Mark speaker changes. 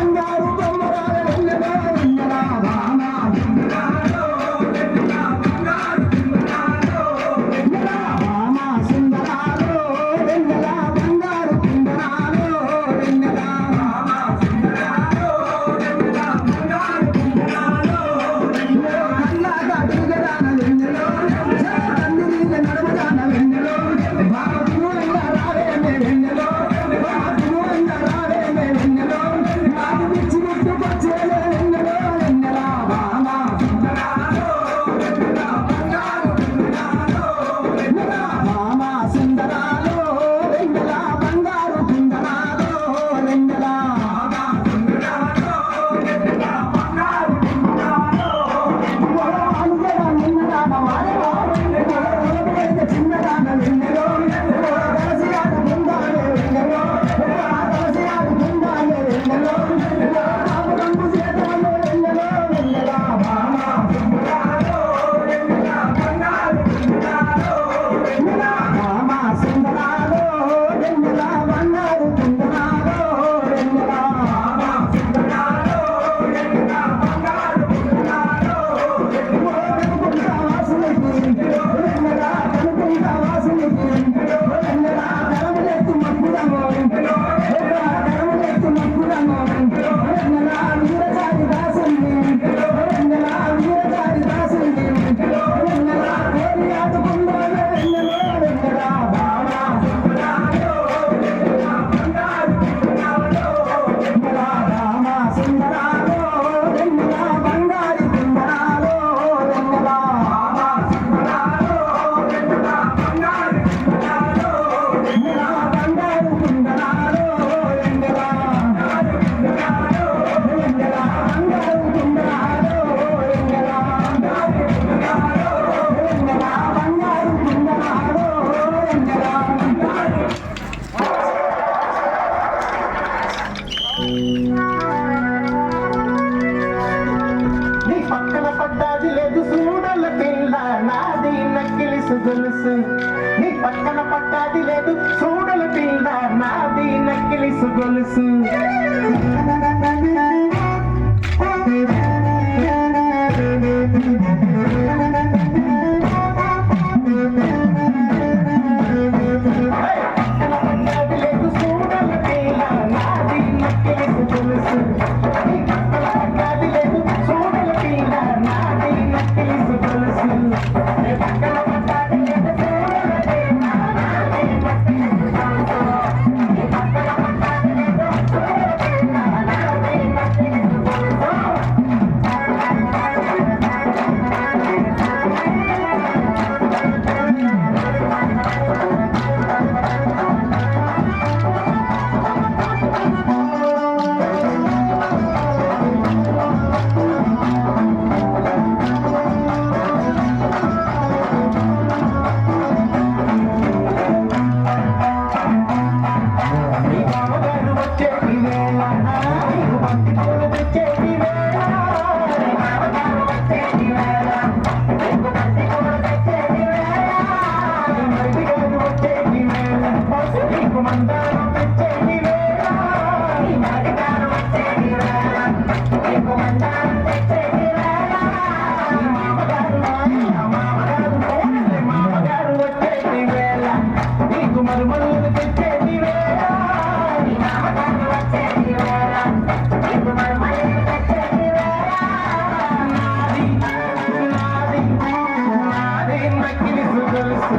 Speaker 1: And. తెలుసు. గొలుసు నీ పక్కన పట్టాది లేదు. చూడల పిల్ల నాది నక్కిలిసు గొలుసు.
Speaker 2: ఇందకి తెలుసు